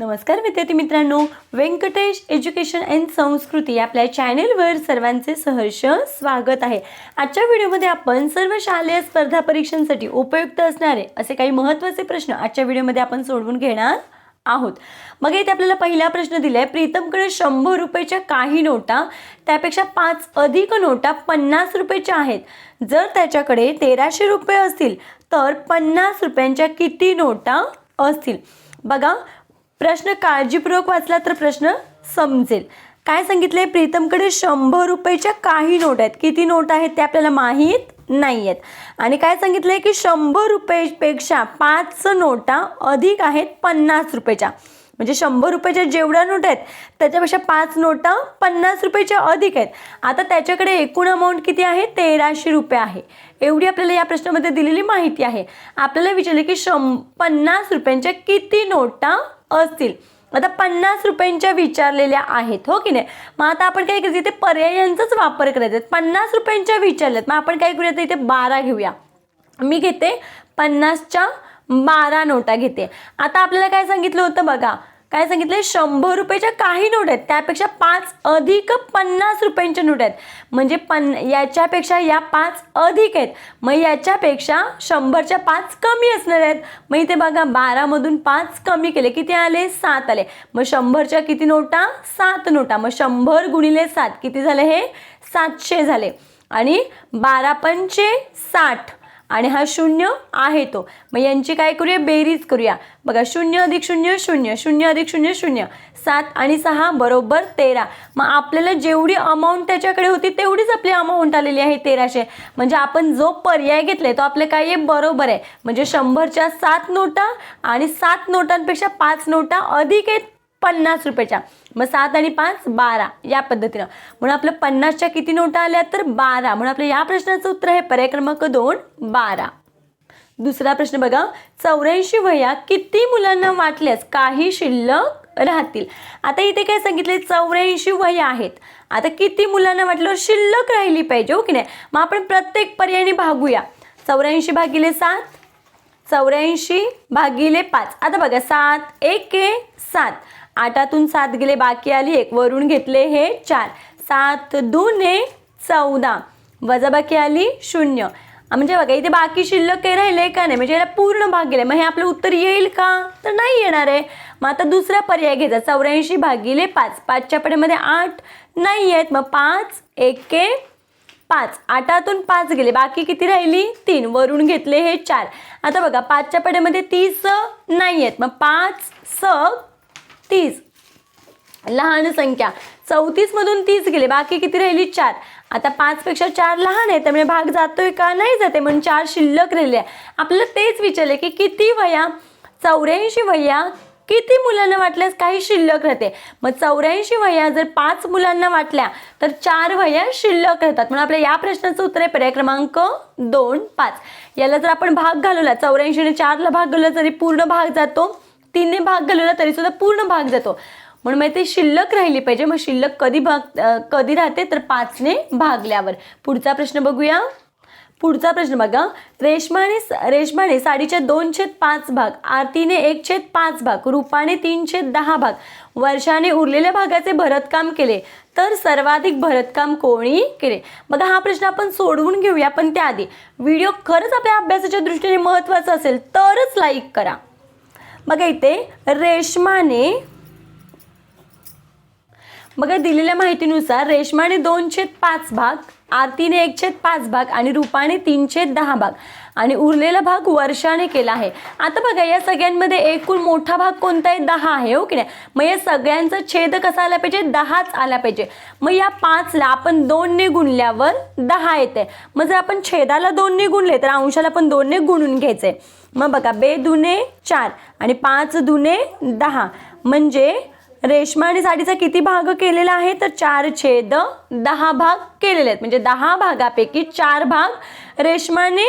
नमस्कार विद्यार्थी मित्रांनो. व्यंकटेश एज्युकेशन अँड संस्कृती आपल्या चॅनेलवर सर्वांचे सहर्ष स्वागत आहे. आजच्या व्हिडिओमध्ये आपण सर्व शालेय स्पर्धा परीक्षांसाठी उपयुक्त असणारे असे काही महत्त्वाचे प्रश्न आजच्या व्हिडिओमध्ये आपण सोडवून घेणार आहोत. मग इथे आपल्याला पहिला प्रश्न दिलाय प्रीतमकडे शंभर रुपयाच्या काही नोटा त्यापेक्षा पाच अधिक नोटा पन्नास रुपयाच्या आहेत. जर त्याच्याकडे तेराशे रुपये असतील तर पन्नास रुपयांच्या किती नोटा असतील? बघा प्रश्न काळजीपूर्वक वाचला तर प्रश्न समजेल. काय सांगितलंय? प्रीतमकडे शंभर रुपयाच्या काही नोट आहेत. किती नोट आहेत ते आपल्याला माहीत नाही आहेत आणि काय सांगितलंय की शंभर रुपयेपेक्षा पाच नोटा अधिक आहेत पन्नास रुपयाच्या. म्हणजे शंभर रुपयाच्या जेवढ्या नोट आहेत त्याच्यापेक्षा पाच नोटा पन्नास रुपयाच्या अधिक आहेत. आता त्याच्याकडे एकूण अमाऊंट किती आहे? तेराशे रुपये आहे. एवढी आपल्याला या प्रश्नामध्ये दिलेली माहिती आहे. आपल्याला विचारले की शं पन्नास रुपयांच्या किती नोटा असतील. आता पन्नास रुपयांच्या विचारलेल्या आहेत हो की नाही? मग आता आपण काय करायचं? इथे पर्यायांचाच वापर करायचा आहे. पन्नास रुपयांच्या विचारल्यात. मग आपण काय करूया तर इथे बारा घेऊया. मी घेते पन्नासच्या बारा नोटा घेते. आता आपल्याला काय सांगितलं होतं बघा? काय सांगितले शंभर रुपयाच्या काही नोट आहेत. त्यापेक्षा पाच अधिक पन्नास रुपयांच्या नोट आहेत. म्हणजे पन याच्यापेक्षा या पाच अधिक आहेत. मग याच्यापेक्षा शंभरच्या पाच कमी असणार आहेत. मग इथे बघा बारामधून पाच कमी केले. किती आले? सात आले. मग शंभरच्या किती नोटा? सात नोटा. मग शंभर गुणिले सात. किती झाले हे? सातशे झाले. आणि बारा पंचे साठ. आणि हा शून्य आहे तो. मग यांची काय करूया? बेरीज करूया. बघा शून्य अधिक शून्य शून्य. शून्य अधिक शून्य शून्य. सात आणि सहा बरोबर तेरा. मग आपल्याला जेवढी अमाऊंट त्याच्याकडे होती तेवढीच आपली अमाऊंट आलेली आहे तेराशे. म्हणजे आपण जो पर्याय घेतलाय तो आपले काय बरोबर आहे. म्हणजे शंभरच्या सात नोटा आणि सात नोटांपेक्षा पाच नोटा अधिक आहेत पन्नास रुपयाच्या. मग सात आणि पाच बारा या पद्धतीनं. म्हणून आपलं पन्नासच्या किती नोटा आल्या तर बारा. म्हणून आपल्या या प्रश्नाचं उत्तर आहे पर्याय क्रमांक दोन बारा. दुसरा प्रश्न बघा. चौऱ्याऐंशी वह्या किती मुलांना वाटल्यास काही शिल्लक राहतील? आता इथे काय सांगितले चौऱ्याऐंशी वह्या आहेत. आता किती मुलांना वाटल्यावर शिल्लक राहिली पाहिजे हो की नाही? मग आपण प्रत्येक पर्यायाने भागूया. चौऱ्याऐंशी भागिले सात चौऱ्याऐंशी भागिले पाच. आता बघा सात एक सात. आठातून सात गेले बाकी आली एक वरून घेतले हे चार. सात दुने चौदा. वजाबाकी आली शून्य. म्हणजे बघा इथे बाकी शिल्लक काही राहिले का नाही? म्हणजे याला पूर्ण भाग गेले मग हे आपलं उत्तर येईल का? तर नाही येणार आहे. मग आता दुसरा पर्याय घ्यायचा. चौऱ्याऐंशी भागिले पाच. पाचच्या पडेमध्ये आठ नाही आहेत. मग पाच एके पाच. आठातून पाच गेले. बाकी किती राहिली? तीन. वरून घेतले हे चार. आता बघा पाचच्या पडेमध्ये तीस नाही आहेत. मग पाच स तीस. लहान संख्या. चौतीस मधून तीस गेले बाकी किती राहिली? चार. आता पाचपेक्षा चार लहान आहे त्यामुळे भाग जातोय का? नाही जाते म्हणून चार शिल्लक राहिले आहे. आपल्याला तेच विचारले की किती वया चौऱ्याऐंशी वया किती मुलांना वाटल्यास काही शिल्लक राहते? मग चौऱ्याऐंशी वया जर पाच मुलांना वाटल्या तर चार वया शिल्लक राहतात. म्हणून आपल्या या प्रश्नाचं उत्तर आहे पर्याय क्रमांक दोन पाच. याला जर आपण भाग घालवला चौऱ्याऐंशीने चारला भाग घालवला तरी पूर्ण भाग जातो. तिने भाग घालवला तरी सुद्धा पूर्ण भाग जातो. म्हणून मग ते शिल्लक राहिली पाहिजे. मग शिल्लक कधी भाग कधी राहते? तर पाचने भागल्यावर. पुढचा प्रश्न बघूया. पुढचा प्रश्न बघा. रेशमाने रेशमाने साडीच्या दोन छेद पाच भाग. आरतीने एक छेद पाच भाग. रूपाने तीन छेद दहा भाग. वर्षाने उरलेल्या भागाचे भरतकाम केले. तर सर्वाधिक भरतकाम कोणी केले? बघा हा प्रश्न आपण सोडवून घेऊया पण त्याआधी. व्हिडिओ खरंच आपल्या अभ्यासाच्या दृष्टीने महत्त्वाचा असेल तरच लाईक करा. बघा इथे रेशमाने बघा दिलेल्या माहितीनुसार रेशमाने दोन छेद पाच भाग आरतीने एक छेद पाच भाग आणि रूपाने तीन छेद दहा भाग. आणि उरलेला भाग वर्षाने केला आहे. आता बघा या सगळ्यांमध्ये एकूण मोठा भाग कोणता आहे? दहा आहे हो की नाही? मग या सगळ्यांचा छेद कसा आला पाहिजे? दहाच आला पाहिजे. मग या पाचला आपण दोनने गुणल्यावर दहा येते. मग जर आपण छेदाला दोनने गुणले तर अंशाला पण दोनने गुणून घ्यायचे. मग बघा बे दुने चार आणि पाच दुने दहा. म्हणजे रेशमाने साडीचा किती भाग केलेला आहे? तर चार छेद दहा भाग केलेले आहेत. म्हणजे दहा भागापैकी चार भाग रेशमाने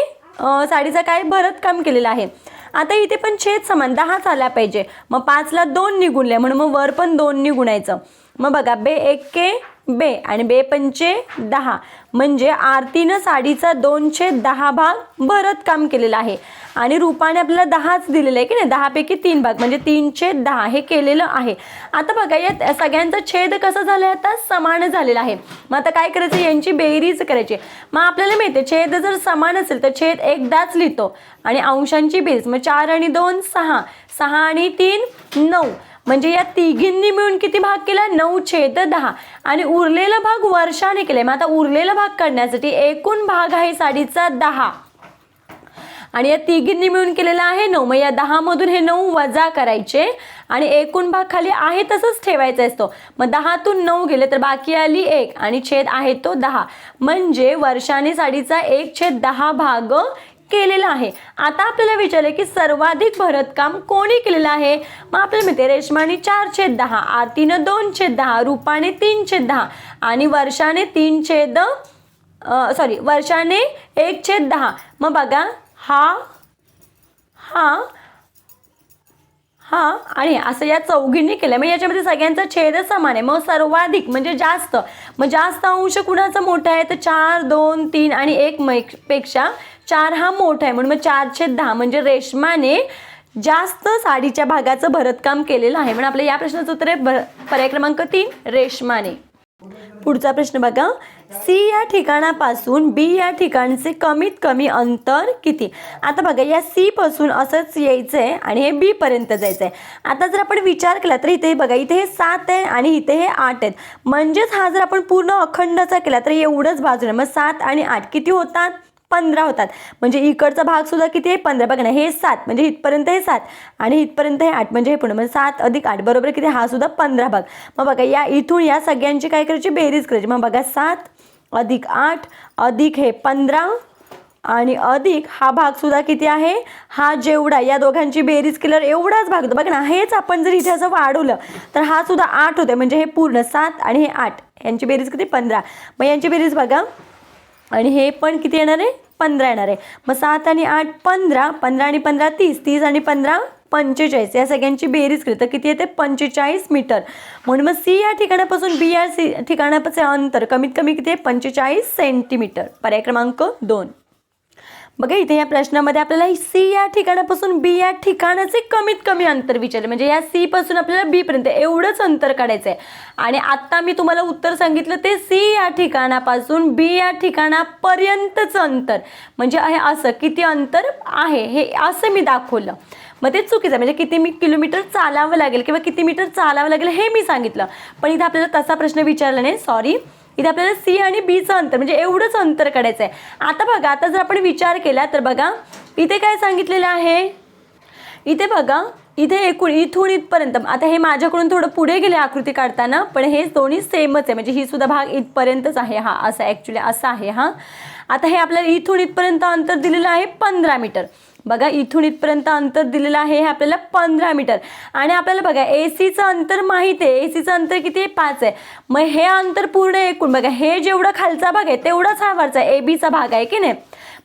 साडीचा काय भरतकाम केलेलं आहे. आता इथे पण छेद समान दहाच आला पाहिजे. मग पाचला दोन निगुणले म्हणून मग वर पण दोन निगुणायचं मग बघा बे एक के बे आणि बे पंचे दहा. म्हणजे आरतीनं साडीचा दोनशे दहा भाग भरत काम केलेलं आहे. आणि रूपाने आपल्याला दहाच दिलेलं आहे की नाही? दहापैकी तीन भाग म्हणजे तीनशे दहा हे केलेलं आहे. आता बघा या सगळ्यांचा छेद कसा झाला आहे आता? समान झालेला आहे. मग आता काय करायचं? यांची बेरीज करायची. मग आपल्याला मिळते छेद जर समान असेल तर छेद एकदाच लिहितो. आणि अंशांची बेरीज मग चार आणि दोन सहा. सहा आणि तीन नऊ. म्हणजे या तिघींनी मिळून किती भाग केला? नऊ छेद दहा. आणि उरलेला भाग वर्षाने केले मग आता उरलेला भाग काढण्यासाठी एकूण भाग आहे साडीचा दहा. आणि या तिघींनी मिळून केलेला आहे नऊ. मग या दहामधून हे नऊ वजा करायचे. आणि एकूण भाग खाली आहे तसंच ठेवायचा असतो. मग दहातून नऊ गेले तर बाकी आली एक. आणि छेद आहे तो दहा. म्हणजे वर्षाने साडीचा एक छेद दहा भाग केलेला आहे. आता आपल्याला विचारलं की सर्वाधिक भरतकाम कोणी केलेलं आहे? मग आपल्याला माहिती आहे रेशमाने चार छेद दहा आरतीनं दोन छेद दहा रूपाने तीन छेद दहा आणि वर्षाने तीन छेद सॉरी वर्षाने एक छेद दहा. मग बघा हा हा हा आणि असं या चौघींनी केलं मग याच्यामध्ये सगळ्यांचा छेद समान आहे. मग सर्वाधिक म्हणजे जास्त. मग जास्त अंश कुणाचा मोठा आहे? तर चार दोन तीन आणि एक पेक्षा चार हा मोठा आहे म्हणून मग चारशे दहा म्हणजे रेशमाने जास्त साडीच्या भागाचं भरतकाम केलेलं आहे. म्हणून आपल्या या प्रश्नाचं उत्तर आहे भर पर्याय क्रमांक तीन रेशमाने. पुढचा प्रश्न बघा. सी या ठिकाणापासून बी या ठिकाणचे कमीत कमी अंतर किती? आता बघा या सी पासून असंच यायचं आहे आणि हे बी पर्यंत जायचं आहे आता जर आपण विचार केला तर इथे बघा इथे हे सात आहे आणि इथे हे आठ आहेत. म्हणजेच हा जर आपण पूर्ण अखंडचा केला तर एवढंच बाजूला मग सात आणि आठ किती होतात? पंधरा होतात. म्हणजे इकडचा भाग सुद्धा किती आहे? पंधरा. बघा ना हे सात म्हणजे इथपर्यंत हे सात आणि इथपर्यंत हे आठ म्हणजे हे पूर्ण म्हणजे सात अधिक आठ बरोबर किती? हा सुद्धा पंधरा भाग. मग बघा या इथून या सगळ्यांची काय करायची? बेरीज करायची. मग बघा सात अधिक आठ अधिक हे पंधरा आणि अधिक हा भाग सुद्धा किती आहे? हा जेवढा या दोघांची बेरीज केल्यावर एवढाच भाग होतो. बघ ना हेच आपण जर इथे असं वाढवलं तर हा सुद्धा आठ होते म्हणजे हे पूर्ण सात आणि हे आठ यांची बेरीज किती? पंधरा. मग यांची बेरीज बघा आणि हे पण किती येणार आहे? पंधरा येणार आहे. मग सात आणि आठ पंधरा. पंधरा आणि पंधरा तीस. तीस आणि पंधरा पंचेचाळीस. या सगळ्यांची बेरीज केली. तर किती येते? पंचेचाळीस मीटर. म्हणून मग सी या ठिकाणापासून बी या सी ठिकाणापासून अंतर कमीत कमी किती आहे? पंचेचाळीस सेंटीमीटर. पर्याय क्रमांक दोन. बघा इथे या प्रश्नामध्ये आपल्याला सी या ठिकाणापासून बी या ठिकाणाचे कमीत कमी अंतर विचारले. म्हणजे या सी पासून आपल्याला बी पर्यंत एवढंच अंतर काढायचं आहे आणि आत्ता मी तुम्हाला उत्तर सांगितलं ते सी या ठिकाणापासून बी या ठिकाणापर्यंतचं अंतर. म्हणजे आहे असं किती अंतर आहे हे असं मी दाखवलं. मग ते चुकीचं आहे. म्हणजे किती मी किलोमीटर चालावं लागेल किंवा किती मीटर चालावं लागेल हे मी सांगितलं. पण इथे आपल्याला तसा प्रश्न विचारला नाही. सॉरी इथे आपल्याला सी आणि बीचं अंतर म्हणजे एवढंच अंतर काढायचं आहे आता बघा आता जर आपण विचार केला तर बघा इथे काय सांगितलेलं आहे? इथे बघा इथे एकूण इथून इथपर्यंत. आता हे माझ्याकडून थोडं पुढे गेले आकृती काढताना पण हे दोन्ही सेमच आहे. म्हणजे ही सुद्धा भाग इथपर्यंतच आहे हा असं ॲक्च्युली असा आहे हा. आता हे आपल्याला इथून इथपर्यंत अंतर दिलेलं आहे पंधरा मीटर. बघा इथून इथपर्यंत अंतर दिलेलं आहे हे आपल्याला पंधरा मीटर. आणि आपल्याला बघा ए सीचं अंतर माहीत आहे. ए सीचं अंतर किती आहे? पाच आहे. मग हे अंतर पूर्ण एकूण बघा हे जेवढं खालचा भाग आहे तेवढाच हा वरचा ए बीचा भाग आहे की नाही?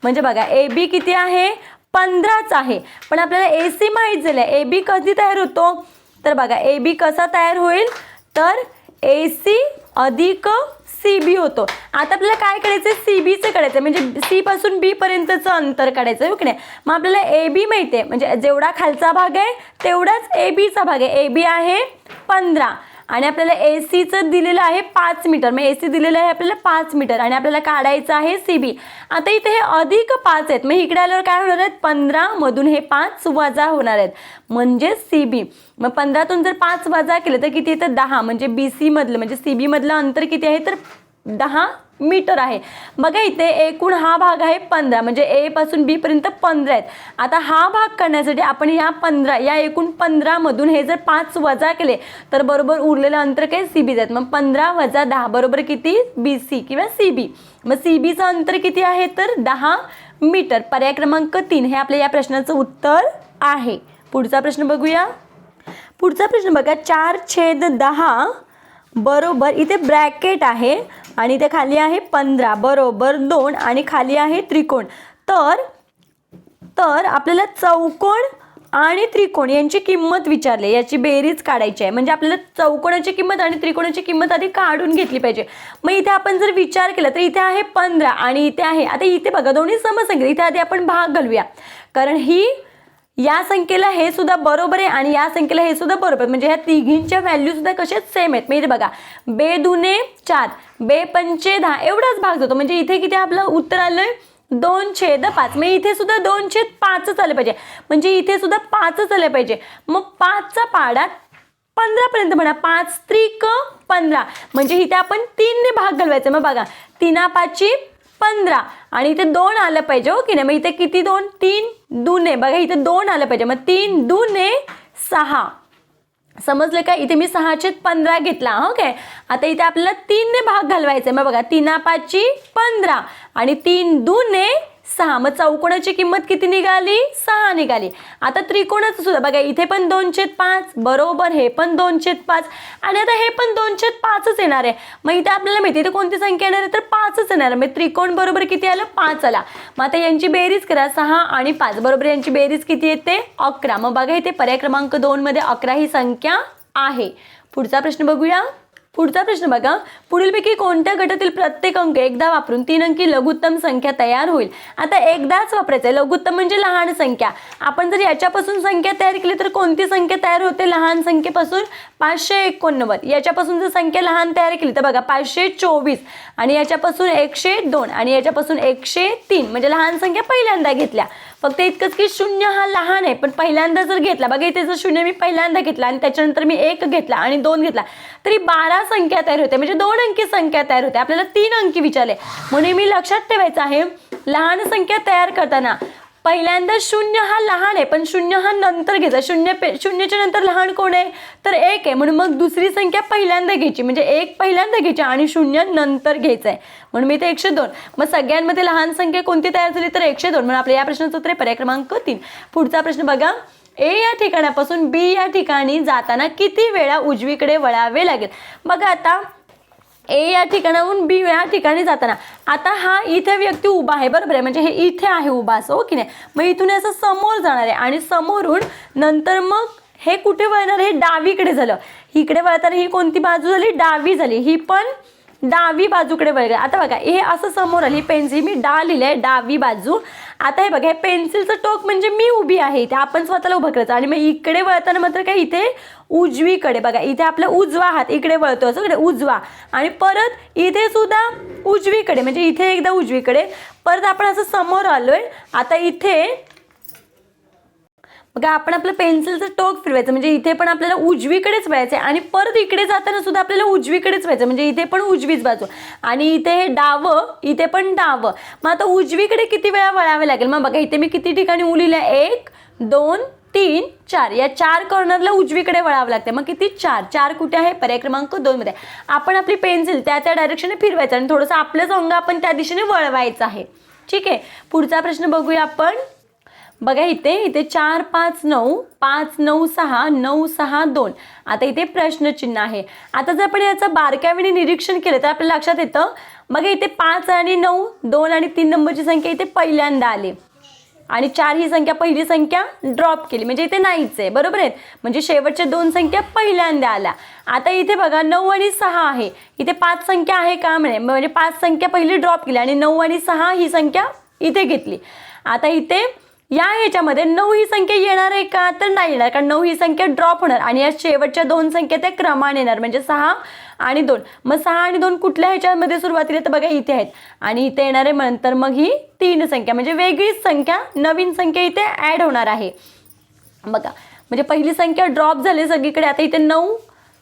म्हणजे बघा ए बी किती आहे? पंधराच आहे. पण आपल्याला ए सी माहीत झालं आहे ए बी कधी तयार होतो? तर बघा ए बी कसा तयार होईल? तर ए सी अधिक सी बी होतो. आता आपल्याला काय करायचं आहे सी बीचं काढायचं आहे म्हणजे सी पासून बी पर्यंतचं अंतर काढायचं आहे हो नाही? मग आपल्याला ए बी माहिती आहे म्हणजे जेवढा खालचा भाग आहे तेवढाच ए बीचा भाग आहे. ए बी आहे पंधरा. आणि आपल्याला ए सीचं दिलेलं आहे पाच मीटर. मग ए सी दिलेलं आहे आपल्याला पाच मीटर आणि आपल्याला काढायचं आहे सी बी आता इथे हे अधिक पाच आहेत. मग इकडे आल्यावर काय होणार आहेत? पंधरामधून हे पाच वजा होणार आहेत. म्हणजे सी बी मग पंधरातून जर पाच वजा केले तर किती येतं? दहा. म्हणजे बी सीमधलं म्हणजे सी बीमधलं अंतर किती आहे? तर दहा मीटर आहे. बघा इथे एकूण हा भाग आहे पंधरा म्हणजे ए पासून बी पर्यंत पंधरा आहेत. आता हा भाग करण्यासाठी आपण या पंधरा या एकूण पंधरामधून हे जर पाच वजा केले तर बरोबर उरलेलं अंतर काय? सी बी जात मग पंधरा वजा दहा बरोबर किती? बी सी किंवा सी बी मग सी बीचं अंतर किती आहे? तर दहा मीटर. पर्याय क्रमांक तीन. हे आपल्या या प्रश्नाचं उत्तर आहे. पुढचा प्रश्न बघूया. पुढचा प्रश्न बघा. चार छेद दहा बरोबर इथे ब्रॅकेट आहे. आणि इथे खाली आहे पंधरा बरोबर दोन आणि खाली आहे त्रिकोण. तर तर आपल्याला चौकोन आणि त्रिकोण यांची किंमत विचारली. याची बेरीज काढायची आहे. म्हणजे आपल्याला चौकोणाची किंमत आणि त्रिकोणाची किंमत आधी काढून घेतली पाहिजे. मग इथे आपण जर विचार केला तर इथे आहे पंधरा आणि इथे आहे. आता इथे बघा दोन्ही समसंख्या इथे आधी आपण भाग घालूया. कारण ही या संख्येला हे सुद्धा बरोबर आहे आणि या संख्येला हे सुद्धा बरोबर आहे. म्हणजे ह्या तिघींच्या व्हॅल्यू सुद्धा कशाच सेम आहेत? म्हणजे इथे बघा बे दुने चार बे पंचे दहा एवढाच भाग जातो. म्हणजे इथे किती आपलं उत्तर आलंय? दोन छेद पाच. म्हणजे इथे सुद्धा दोन छेद पाचच आले पाहिजे. म्हणजे इथे सुद्धा पाचच आले पाहिजे. मग पाचचा पाडा पंधरा पर्यंत म्हणा. पाच त्रिक पंधरा. म्हणजे इथे आपण तीनने भाग घालवायचा. मग बघा तिना पाचची पंधरा. आणि इथे दोन आलं पाहिजे हो की नाही? मग इथे किती दोन? तीन दुने. बघा इथे दोन आलं पाहिजे. मग तीन दुने सहा. समजलं का? इथे मी सहाशे पंधरा घेतला हो काय आता इथे आपल्याला तीनने भाग घालवायचा. आहे मग बघा तीना पाचची पंधरा. आणि तीन दुने सहा. मग चौकोनाची किंमत किती निघाली? सहा निघाली. आता त्रिकोणाचं सुद्धा. बघा इथे पण दोनशेत पाच बरोबर हे पण दोनशेत पाच आणि आता हे पण दोनशेत पाचच येणार आहे. मग इथे आपल्याला माहिती इथे कोणती संख्या येणार आहे? तर पाचच येणार आहे. मग त्रिकोण बरोबर किती आलं? पाच आला. मग आता यांची बेरीज करा सहा आणि पाच. बरोबर यांची बेरीज किती येते? अकरा. मग बघा इथे पर्याय क्रमांक दोन मध्ये अकरा ही संख्या आहे. पुढचा प्रश्न बघूया. पुढचा प्रश्न बघा. पुढीलपैकी कोणत्या गटातील प्रत्येक अंक एकदा वापरून तीन अंकी लघुत्तम संख्या तयार होईल? आता एकदाच वापरायचं आहे लघुत्तम म्हणजे लहान संख्या. आपण जर याच्यापासून संख्या तयार केली तर कोणती संख्या तयार होते? लहान संख्येपासून पाचशे एकोणनव्वद. याच्यापासून जर संख्या लहान तयार केली तर बघा पाचशे चोवीस. आणि याच्यापासून एकशे दोन. आणि याच्यापासून एकशे तीन. म्हणजे लहान संख्या पहिल्यांदा घेतल्या. फक्त इतकंच की शून्य हा लहान आहे पण पहिल्यांदा जर घेतला बघा इथे जर शून्य मी पहिल्यांदा घेतला आणि त्याच्यानंतर मी एक घेतला आणि दोन घेतला तरी बारा संख्या तयार होते म्हणजे दोन अंकी संख्या तयार होते. आपल्याला तीन अंकी विचारले. म्हणून मी लक्षात ठेवायचं आहे लहान संख्या तयार करताना पहिल्यांदा शून्य हा लहान आहे पण शून्य हा नंतर घ्यायचा. शून्य पे शून्यच्या नंतर लहान कोण आहे? तर एक आहे. म्हणून मग दुसरी संख्या पहिल्यांदा घ्यायची. म्हणजे एक पहिल्यांदा घ्यायची आणि शून्य नंतर घ्यायचं आहे. म्हणून मी ते एकशे दोन. मग सगळ्यांमध्ये लहान संख्या कोणती तयार झाली तर एकशे दोन. म्हणून आपल्या या प्रश्नाचं उत्तर आहे पर्याय क्रमांक तीन. पुढचा प्रश्न बघा. ए या ठिकाणापासून बी या ठिकाणी जाताना किती वेळा उजवीकडे वळावे लागेल? बघा आता ए या ठिकाणाहून बी या ठिकाणी जाताना. आता हा इथे व्यक्ती उभा आहे बरोबर आहे? म्हणजे हे इथे आहे उभा असं हो की नाही? मग इथून असं समोर जाणार आहे आणि समोरून नंतर मग हे कुठे वळणार? हे डावीकडे झालं. इकडे वळताना ही कोणती बाजू झाली? डावी झाली. ही पण डावी बाजूकडे वळली आता बघा हे असं समोर आली पेन्सिल मी डा लिहिलंय डावी बाजू. आता हे बघा हे पेन्सिलचं टोक म्हणजे मी उभी आहे इथे आपण स्वतःला उभं करायचं. आणि मग इकडे वळताना मात्र काय इथे उजवीकडे बघा इथे आपला उजवा हात इकडे वळतो असं इकडे उजवा. आणि परत इथे सुद्धा उजवीकडे म्हणजे इथे एकदा उजवीकडे. परत आपण असं समोर आलोय आता इथे बघा आपण आपलं पेन्सिलचं टोक फिरवायचं म्हणजे इथे पण आपल्याला उजवीकडेच व्हायचं आहे आणि परत इकडे जाताना सुद्धा आपल्याला उजवीकडेच व्हायचं म्हणजे इथे पण उजवीच बाजू. आणि इथे हे डावं इथे पण डावं. मग आता उजवीकडे किती वेळा वळावे लागेल? मग बघा इथे मी किती ठिकाणी उलिलं एक दोन तीन चार. या चार कॉर्नरला उजवीकडे वळावं लागते मग किती? चार. चार कुठे आहे? पर्याय क्रमांक दोन मध्ये. आपण आपली पेन्सिल त्या त्या डायरेक्शनने फिरवायचं आणि थोडंसं आपलंच अंग आपण त्या दिशेने वळवायचं आहे. ठीक आहे? पुढचा प्रश्न बघूया आपण. बघा इथे इथे चार पाच नऊ पाच नऊ सहा नऊ सहा दोन. आता इथे प्रश्नचिन्ह आहे. आता जर आपण याचं बारकाईने निरीक्षण केलं तर आपल्या लक्षात येतं बघा इथे पाच आणि नऊ दोन आणि तीन नंबरची संख्या इथे पहिल्यांदा आली. आणि चार ही संख्या पहिली संख्या ड्रॉप केली. म्हणजे इथे नाहीच आहे बरोबर आहे? म्हणजे शेवटच्या दोन संख्या पहिल्यांदा आल्या. आता इथे बघा नऊ आणि सहा आहे. इथे पाच संख्या आहे का म्हणे? म्हणजे पाच संख्या पहिली ड्रॉप केली आणि नऊ आणि सहा ही संख्या इथे घेतली. आता इथे या ह्याच्यामध्ये नऊ ही संख्या येणार आहे का? तर नाही येणार कारण नऊ ही संख्या ड्रॉप होणार आणि या शेवटच्या दोन संख्या त्या क्रमाने येणार म्हणजे सहा आणि दोन. मग सहा आणि दोन कुठल्या ह्याच्यामध्ये सुरुवातीला? तर बघा इथे आहेत. आणि इथे येणार आहे नंतर मग ही तीन संख्या म्हणजे वेगळीच संख्या नवीन संख्या इथे ॲड होणार आहे. बघा म्हणजे पहिली संख्या ड्रॉप झाली सगळीकडे आता इथे नऊ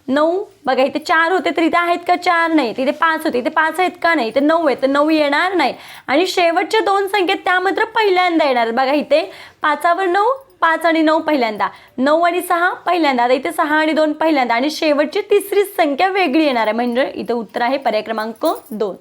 नऊ? बघा इथे चार होते तर इथे आहेत का चार? नाही. तिथे पाच होते. इथे पाच आहेत का नाही? इथे नऊ आहेत. तर नऊ येणार नाही. आणि शेवटच्या दोन संख्येत त्या मात्र पहिल्यांदा येणार. बघा इथे पाचावर नऊ पाच आणि नऊ पहिल्यांदा. नऊ आणि सहा पहिल्यांदा. आता इथे सहा आणि दोन पहिल्यांदा. आणि शेवटची तिसरी संख्या वेगळी येणार आहे. म्हणजे इथे उत्तर आहे पर्याय क्रमांक दोन.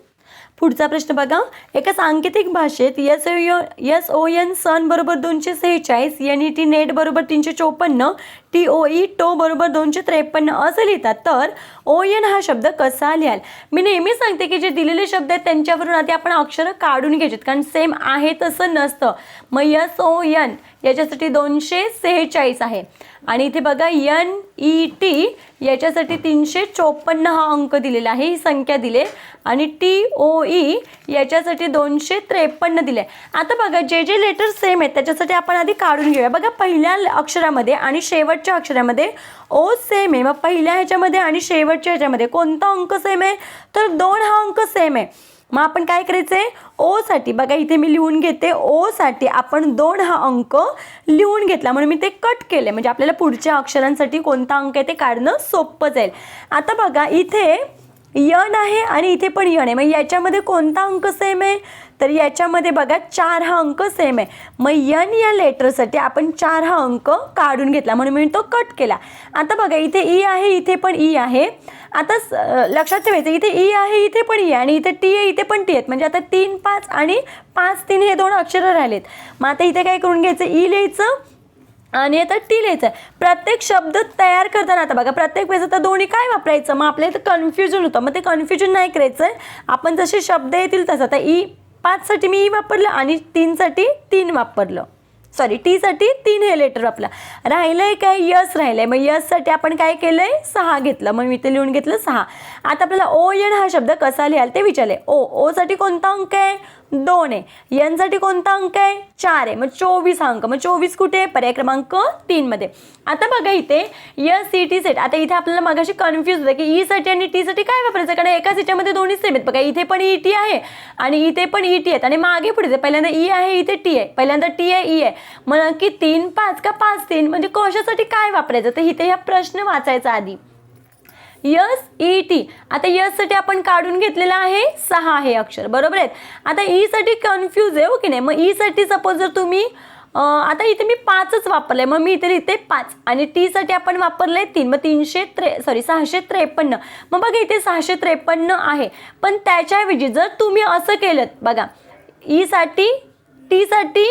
पुढचा प्रश्न बघा. एका सांकेतिक भाषेत S O S O N son बरोबर दोनशे सेहेचाळीस एन ई टी नेट बरोबर तीनशे चोपन्न टी ओ ई टो बरोबर दोनशे त्रेपन्न असं लिहितात. तर ओ एन हा शब्द कसा लिहाल? मी नेहमी सांगते की जे दिलेले शब्द आहेत त्यांच्यावरून आधी आपण अक्षरं काढून घ्यायचेत कारण सेम आहे तसं नसतं. मग यस ओ एन याच्यासाठी दोनशे सेहेचाळीस आहे. आणि इथे बघा एन ई टी याच्यासाठी तीनशे चोपन्न हा अंक दिलेला आहे ही संख्या दिले आणि टी ओ ई याच्यासाठी दोनशे त्रेपन्न दिले आता बघा जे जे लेटर सेम आहेत त्याच्यासाठी आपण आधी काढून घेऊया. बघा पहिल्या अक्षरामध्ये आणि शेवट शेवटच्या अक्षरामध्ये ओ सेम आहे. मग पहिल्या ह्याच्यामध्ये आणि शेवटच्या ह्याच्यामध्ये कोणता अंक सेम आहे? तर दोन हा अंक सेम आहे. मग आपण काय करायचं आहे ओसाठी बघा इथे मी लिहून घेते. ओसाठी आपण दोन हा अंक लिहून घेतला. म्हणून मी ते कट केले म्हणजे आपल्याला पुढच्या अक्षरांसाठी कोणता अंक आहे ते काढणं सोपं जाईल. आता बघा इथे यन आहे आणि इथे पण यन आहे. मग याच्यामध्ये कोणता अंक सेम आहे? तर याच्यामध्ये बघा चार हा अंक सेम आहे. मग यन या लेटरसाठी आपण चार हा अंक काढून घेतला. म्हणून मी तो कट केला. आता बघा इथे ई आहे इथे पण ई आहे. आता स- लक्षात ठेवायचं इथे ई आहे इथे पण ई आणि इथे टी आहे इथे पण टी आहेत. म्हणजे आता तीन पाच आणि पाच तीन हे दोन अक्षरं राहिलेत. मग आता इथे काय करून घ्यायचं? ई लिहायचं. आणि आता टी लिहायचं आहे प्रत्येक शब्द तयार करताना आता बघा प्रत्येक वेळेस आता दोन्ही काय वापरायचं? मग आपल्या इथं कन्फ्युजन होतं. मग ते कन्फ्युजन नाही करायचं. आहे आपण जसे शब्द येतील तसं. आता ई पाचसाठी मी ई वापरलं आणि तीनसाठी तीन वापरलं. सॉरी टीसाठी तीन हे लेटर आपला राहिलं आहे काय? यस राहिलं आहे मग यससाठी आपण काय केलं आहे सहा घेतलं. मग मी ते लिहून घेतलं सहा. आता आपल्याला ओ एन हा शब्द कसा लिहाल ते विचारले ओ ओसाठी कोणता अंक आहे? दोन आहे. यांसाठी कोणता अंक आहे? चार आहे. मग चोवीस अंक. मग चोवीस कुठे आहे? पर्याय क्रमांक तीनमध्ये आता बघा इथे यस सी टी सेट आता इथे आपल्याला मगाशी कन्फ्यूज होतं की e ईसाठी आणि टीसाठी काय वापरायचं? कारण एका सीटामध्ये दोन्ही सेम आहेत. बघा इथे पण ई टी आहे आणि इथे पण ई टी आहेत. आणि मागे पुढे पहिल्यांदा ई आहे इथे टी आहे. पहिल्यांदा टी आहे ई आहे. मग नक्की तीन पाच का पाच तीन? म्हणजे कशासाठी काय वापरायचं? तर इथे हा प्रश्न वाचायचा आधी. यस ई टी आता यससाठी आपण काढून घेतलेलं आहे सहा हे अक्षर. बरोबर आहेत आता e ईसाठी कन्फ्यूज आहे हो की नाही? मग e ईसाठी सपोज जर तुम्ही आता इथे मी पाचच वापरले मग मी इथे लिहिते पाच. आणि टीसाठी आपण वापरले तीन. मग तीनशे त्रे सॉरी सहाशे त्रेपन्न. मग बघा इथे सहाशे त्रेपन्न आहे. पण त्याच्याऐवजी जर तुम्ही असं केलं बघा ईसाठी टीसाठी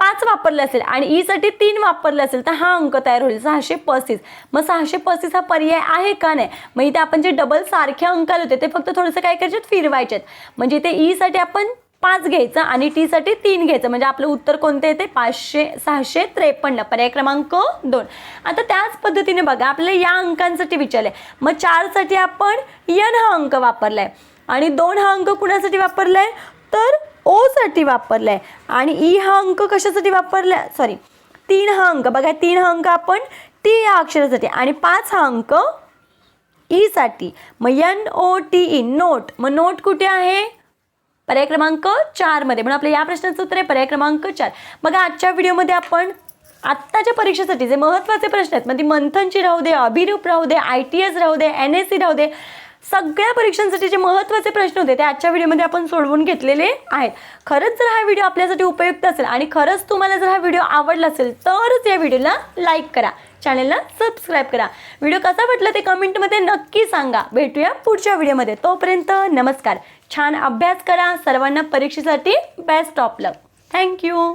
पाच वापरले असेल आणि ईसाठी तीन वापरले असेल तर हा अंक तयार होईल. सहाशे पस्तीस. मग सहाशे पस्तीस हा पर्याय आहे का नाही? मग इथे आपण जे डबल सारखे अंक आले होते ते फक्त थोडंसं काय करायचे फिरवायचे म्हणजे इथे ईसाठी आपण पाच घ्यायचं आणि टीसाठी तीन घ्यायचं. म्हणजे आपलं उत्तर कोणते येते? पाचशे सहाशे त्रेपन्न. पर्याय क्रमांक दोन. आता त्याच पद्धतीने बघा आपल्याला या अंकांसाठी विचारलंय मग चारसाठी आपण यन हा अंक वापरलाय. आणि दोन हा अंक कुणासाठी वापरलाय? तर ओ साठी वापरलाय. आणि ई हा अंक कशासाठी वापरलाय सॉरी तीन हा अंक. बघा तीन हा अंक आपण टी या अक्षरासाठी. आणि पाच हा अंक ई साठी. मग N O T E note. मग नोट कुठे आहे? पर्याय क्रमांक चारमध्ये म्हणून आपल्या या प्रश्नाचं उत्तर आहे पर्याय क्रमांक चार. बघा आजच्या व्हिडिओमध्ये आपण आत्ताच्या परीक्षेसाठी जे महत्त्वाचे प्रश्न आहेत मग ती मंथनची राहू दे अभिरूप राहू दे आय टी एस राहू दे एन एस सी राहू दे सगळ्या परीक्षांसाठी जे महत्त्वाचे प्रश्न होते ते आजच्या व्हिडिओमध्ये आपण सोडवून घेतलेले आहेत. खरंच जर हा व्हिडिओ आपल्यासाठी उपयुक्त असेल आणि खरंच तुम्हाला जर हा व्हिडिओ आवडला असेल तरच या व्हिडिओला लाईक करा. चॅनलला सबस्क्राईब करा. व्हिडिओ कसा वाटला ते कमेंटमध्ये नक्की सांगा. भेटूया पुढच्या व्हिडिओमध्ये. तोपर्यंत नमस्कार. छान अभ्यास करा. सर्वांना परीक्षेसाठी बेस्ट ऑफ लक थँक्यू